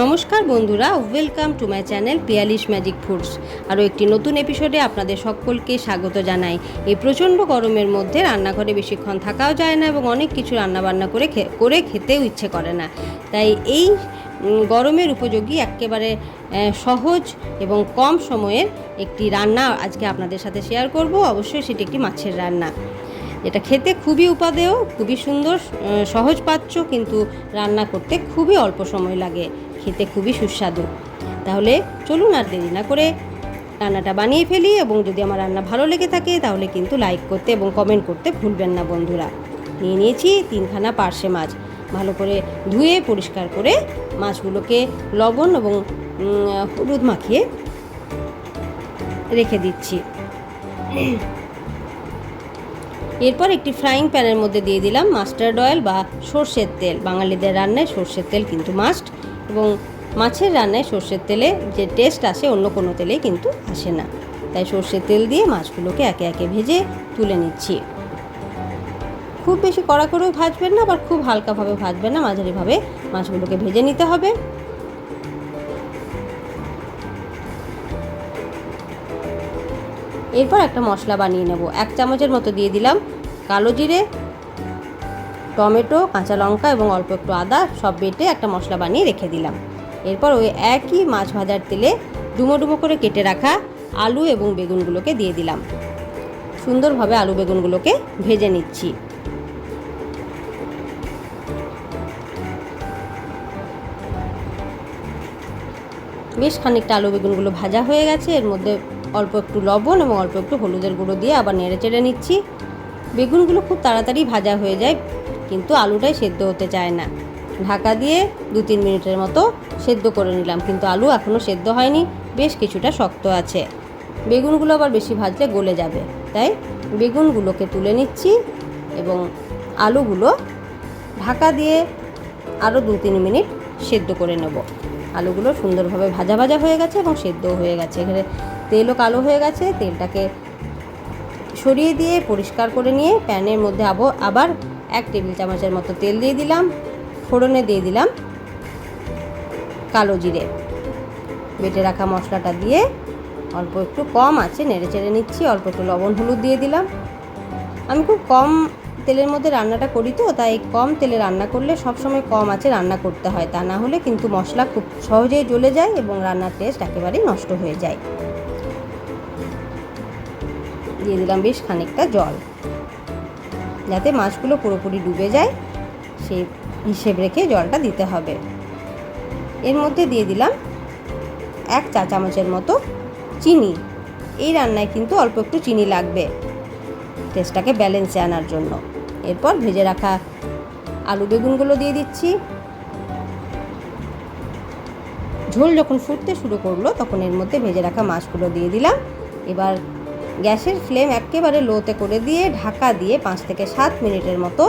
নমস্কার বন্ধুরা welcome to my channel Piyali's magic foods আরও একটি নতুন এপিসোডে আপনাদের সকলকে স্বাগত জানাই। এই প্রচণ্ড গরমের মধ্যে রান্নাঘরে বেশিক্ষণ থাকাও যায় না এবং অনেক কিছু রান্নাবান্না করে করে খেতেও ইচ্ছে করে না। তাই এই গরমের উপযোগী একেবারে সহজ এবং কম সময়ের একটি রান্না আজকে আপনাদের সাথে শেয়ার করব। অবশ্যই সেটি একটি মাছের রান্না। এটা খেতে খুবই উপাদেয়, খুবই সুন্দর সহজ পাচ্য কিন্তু রান্না করতে খুবই অল্প সময় লাগে, খেতে খুবই সুস্বাদু। তাহলে চলুন আর দেরি না করে রান্নাটা বানিয়ে ফেলি এবং যদি আমার রান্না ভালো লেগে থাকে তাহলে কিন্তু লাইক করতে এবং কমেন্ট করতে ভুলবেন না বন্ধুরা। নিয়ে নিয়েছি তিনখানা পার্শে মাছ। ভালো করে ধুয়ে পরিষ্কার করে মাছগুলোকে লবণ এবং হলুদ মাখিয়ে রেখে দিচ্ছি। এরপর একটি ফ্রাইং প্যানের মধ্যে দিয়ে দিলাম মাস্টার্ড অয়েল বা সর্ষের তেল। বাঙালিদের রান্নায় সর্ষের তেল কিন্তু মাস্ট এবং মাছের রান্নায় সর্ষের তেলে যে টেস্ট আসে অন্য কোনো তেলেই কিন্তু আসে না। তাই সর্ষের তেল দিয়ে মাছগুলোকে একে একে ভেজে তুলে নিচ্ছি। খুব বেশি কড়া করেও ভাজবেন না, আবার খুব হালকাভাবে ভাজবেন না, মাঝারিভাবে মাছগুলোকে ভেজে নিতে হবে। এরপর একটা মশলা বানিয়ে নেব। এক চামচের মতো দিয়ে দিলাম কালো জিরে, টমেটো, কাঁচা লঙ্কা এবং অল্প একটু আদা সব বেটে একটা মশলা বানিয়ে রেখে দিলাম। এরপর ওই একই মাছ ভাজার তেলে ডুমো ডুমো করে কেটে রাখা আলু এবং বেগুনগুলোকে দিয়ে দিলাম। সুন্দরভাবে আলু বেগুনগুলোকে ভেজে নিচ্ছি। বেশ খানিকটা আলু বেগুনগুলো ভাজা হয়ে গেছে। এর মধ্যে অল্প একটু লবণ এবং অল্প একটু হলুদের গুঁড়ো দিয়ে আবার নেড়ে চেড়ে নিচ্ছি। বেগুনগুলো খুব তাড়াতাড়ি ভাজা হয়ে যায়, কিন্তু আলুটাই সেদ্ধ হতে চায় না। ঢাকা দিয়ে দু তিন মিনিটের মতো সেদ্ধ করে নিলাম, কিন্তু আলু এখনও সেদ্ধ হয়নি, বেশ কিছুটা শক্ত আছে। বেগুনগুলো আবার বেশি ভাজলে গলে যাবে। তাই বেগুনগুলোকে তুলে নিচ্ছি এবং আলুগুলো ঢাকা দিয়ে আরও দু তিন মিনিট সেদ্ধ করে নেব। আলুগুলো সুন্দরভাবে ভাজা ভাজা হয়ে গেছে এবং সেদ্ধও হয়ে গেছে। এখানে তেলও কালো হয়ে গেছে, তেলটাকে সরিয়ে দিয়ে পরিষ্কার করে নিয়ে প্যানের মধ্যে আবো আবার এক টেবিল চামচের মতো তেল দিয়ে দিলাম, ফোড়নে দিয়ে দিলাম কালো জিরে। বেটে রাখা মশলাটা দিয়ে অল্প একটু কম আছে নেড়ে চেড়ে নিচ্ছি, অল্প একটু লবণ হলুদ দিয়ে দিলাম। আমি খুব কম তেলের মধ্যে রান্নাটা করি তো, তাই কম তেলে রান্না করলে সবসময় কম আছে রান্না করতে হয়, তা না হলে কিন্তু মশলা খুব সহজেই জ্বলে যায় এবং রান্নার টেস্ট একেবারেই নষ্ট হয়ে যায়। দিয়ে দিলাম বেশ খানিকটা জল। যাতে মাছগুলো পুরোপুরি ডুবে যায়, সেই হিসেব রেখে জলটা দিতে হবে। এর মধ্যে দিয়ে দিলাম এক চা চামচের মতো চিনি। এই রান্নায় কিন্তু অল্প একটু চিনি লাগবে, টেস্টটাকে ব্যালেন্সে আনার জন্য। এরপর ভেজে রাখা আলু বেগুনগুলো দিয়ে দিচ্ছি। ঝোল যখন ফুটতে শুরু করল, তখন এর মধ্যে ভেজে রাখা মাছগুলো দিয়ে দিলাম। এবার গ্যাসের ফ্লেম একেবারে লোতে করে দিয়ে ঢাকা দিয়ে পাঁচ থেকে সাত মিনিটের মতো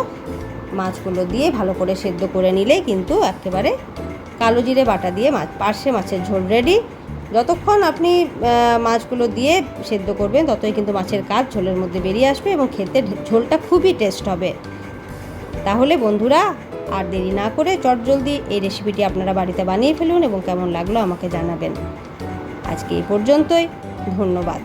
মাছগুলো দিয়ে ভালো করে সেদ্ধ করে নিলেই কিন্তু একেবারে কালো জিরে বাটা দিয়ে মাছ পার্শে মাছের ঝোল রেডি যতক্ষণ আপনি মাছগুলো দিয়ে সেদ্ধ করবেন, ততই কিন্তু মাছের কাজ ঝোলের মধ্যে বেরিয়ে আসবে এবং খেতে ঝোলটা খুবই টেস্ট হবে। তাহলে বন্ধুরা, আর দেরি না করে চটজলদি এই রেসিপিটি আপনারা বাড়িতে বানিয়ে ফেলুন এবং কেমন লাগল আমাকে জানাবেন। আজকে এই পর্যন্তই, ধন্যবাদ।